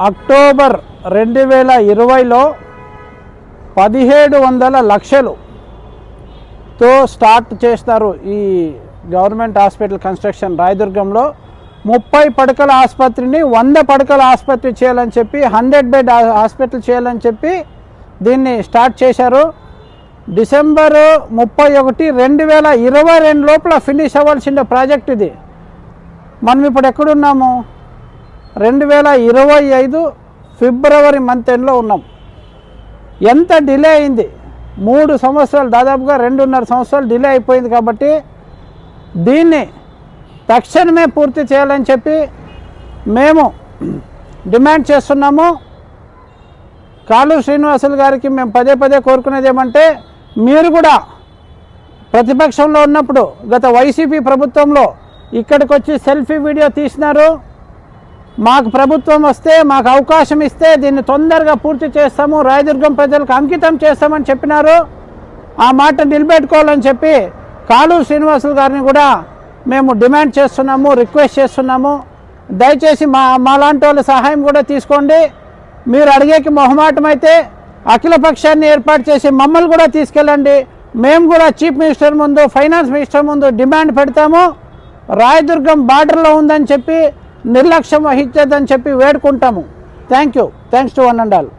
October రెండు వేల ఇరవైలో పదిహేడు వందల లక్షలుతో స్టార్ట్ చేస్తారు ఈ గవర్నమెంట్ హాస్పిటల్ కన్స్ట్రక్షన్ రాయదుర్గంలో. ముప్పై పడకల ఆసుపత్రిని వంద పడకల ఆసుపత్రి చేయాలని చెప్పి హండ్రెడ్ బెడ్ హాస్పిటల్ చేయాలని చెప్పి దీన్ని స్టార్ట్ చేశారు. డిసెంబర్ ముప్పై ఒకటి రెండు వేల ఇరవై రెండు లోపల ఫినిష్ అవ్వాల్సిన ప్రాజెక్ట్ ఇది. మనం ఇప్పుడు ఎక్కడున్నాము? రెండు వేల ఇరవై ఐదు ఫిబ్రవరి మంత్ ఎండ్లో ఉన్నాం. ఎంత డిలే అయింది? మూడు సంవత్సరాలు దాదాపుగా రెండున్నర సంవత్సరాలు డిలే అయిపోయింది కాబట్టి దీన్ని తక్షణమే పూర్తి చేయాలని చెప్పి మేము డిమాండ్ చేస్తున్నాము. కాలు శ్రీనివాసులు గారికి మేము పదే పదే కోరుకునేది ఏమంటే మీరు కూడా ప్రతిపక్షంలో ఉన్నప్పుడు గత వైసీపీ ప్రభుత్వంలో ఇక్కడికి వచ్చి సెల్ఫీ వీడియో తీసినారు. మాకు ప్రభుత్వం వస్తే మాకు అవకాశం ఇస్తే దీన్ని తొందరగా పూర్తి చేస్తాము రాయదుర్గం ప్రజలకు అంకితం చేస్తామని చెప్పినారు. ఆ మాట నిలబెట్టుకోవాలని చెప్పి కాలు శ్రీనివాసులు గారిని కూడా మేము డిమాండ్ చేస్తున్నాము రిక్వెస్ట్ చేస్తున్నాము. దయచేసి మా మాలాంటి వాళ్ళ సహాయం కూడా తీసుకోండి. మీరు అడిగేకి మొహమాటం అయితే అఖిల పక్షాన్ని ఏర్పాటు చేసి మమ్మల్ని కూడా తీసుకెళ్ళండి. మేము కూడా చీఫ్ మినిస్టర్ ముందు ఫైనాన్స్ మినిస్టర్ ముందు డిమాండ్ పెడతాము. రాయదుర్గం బార్డర్లో ఉందని చెప్పి నిర్లక్ష్యం వహించదని చెప్పి వేడుకుంటాము. Thank you thanks to one and all